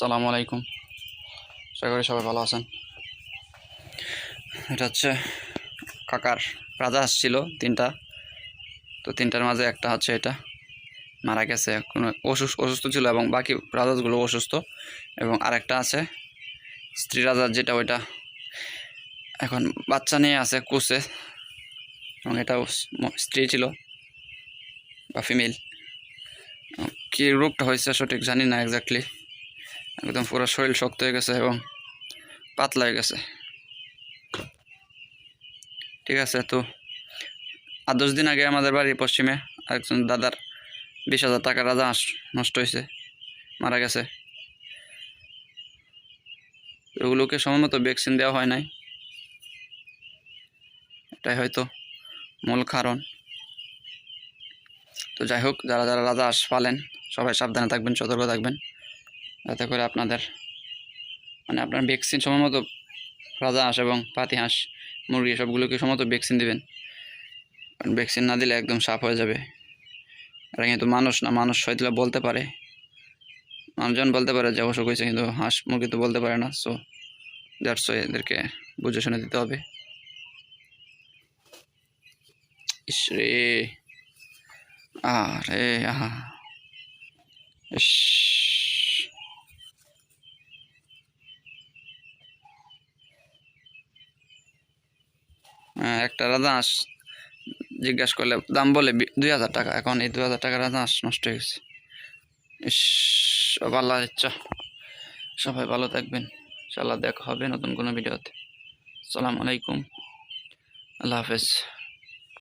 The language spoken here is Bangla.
সালামু আলাইকুম। আশা করি সবাই ভালো আছেন। এটা হচ্ছে কাকার রাজা আসছিল তিনটা। তো তিনটার মাঝে একটা হচ্ছে এটা। মারা গেছে, কোনো অসুস্থ অসুস্থ ছিল এবং বাকি রাজাসগুলো অসুস্থ। এবং আরেকটা আছে, স্ত্রী রাজার যেটা ওইটা এখন বাচ্চা নিয়ে আছে, কুসে। এবং এটাও স্ত্রী ছিল বা ফিমেল। কী রোগটা হয়েছে সঠিক জানি না এক্স্যাক্টলি একদম পুরো শরীর শক্ত হয়ে গেছে এবং পাতলা হয়ে গেছে। ঠিক আছে, তো আর দশ দিন আগে আমাদের বাড়ি পশ্চিমে একজন দাদার বিশ হাজার টাকা রাজা নষ্ট হয়েছে, মারা গেছে। ওগুলোকে সময় মতো ভ্যাকসিন দেওয়া হয় নাই। এটাই হয়তো মূল কারণ। তো যাই হোক, যারা যারা রাজা হাঁস পালেন, সবাই সাবধানে থাকবেন, সতর্ক থাকবেন। যাতে করে আপনাদের মানে আপনার ভ্যাকসিন সময় মতো রাজা হাঁস এবং পাতি হাঁস, মুরগি সবগুলোকে সময় মতো ভ্যাকসিন দেবেন। কারণ ভ্যাকসিন না দিলে একদম সাফ হয়ে যাবে। এরা কিন্তু মানুষ না, মানুষ হয়তো বলতে পারে। মানুষজন বলতে পারে যে অসুখ হয়েছে কিন্তু হাঁস, মুরগি তো বলতে পারে না। সো দ্যাটস এদেরকে বুঝে শুনে দিতে হবে। ইস রে আরে আহা হ্যাঁ, একটা রাজা জিজ্ঞাসা করলে দাম বলে দুই হাজার টাকা। এখন এই দু হাজার টাকা রাজা হাঁস নষ্ট হয়ে গেছে। ইস আল্লাহ ইচ্ছা। সবাই ভালো থাকবেন। ইনশাল্লাহ দেখা হবে নতুন কোনো ভিডিওতে। আসসালামু আলাইকুম। আল্লাহ হাফেজ।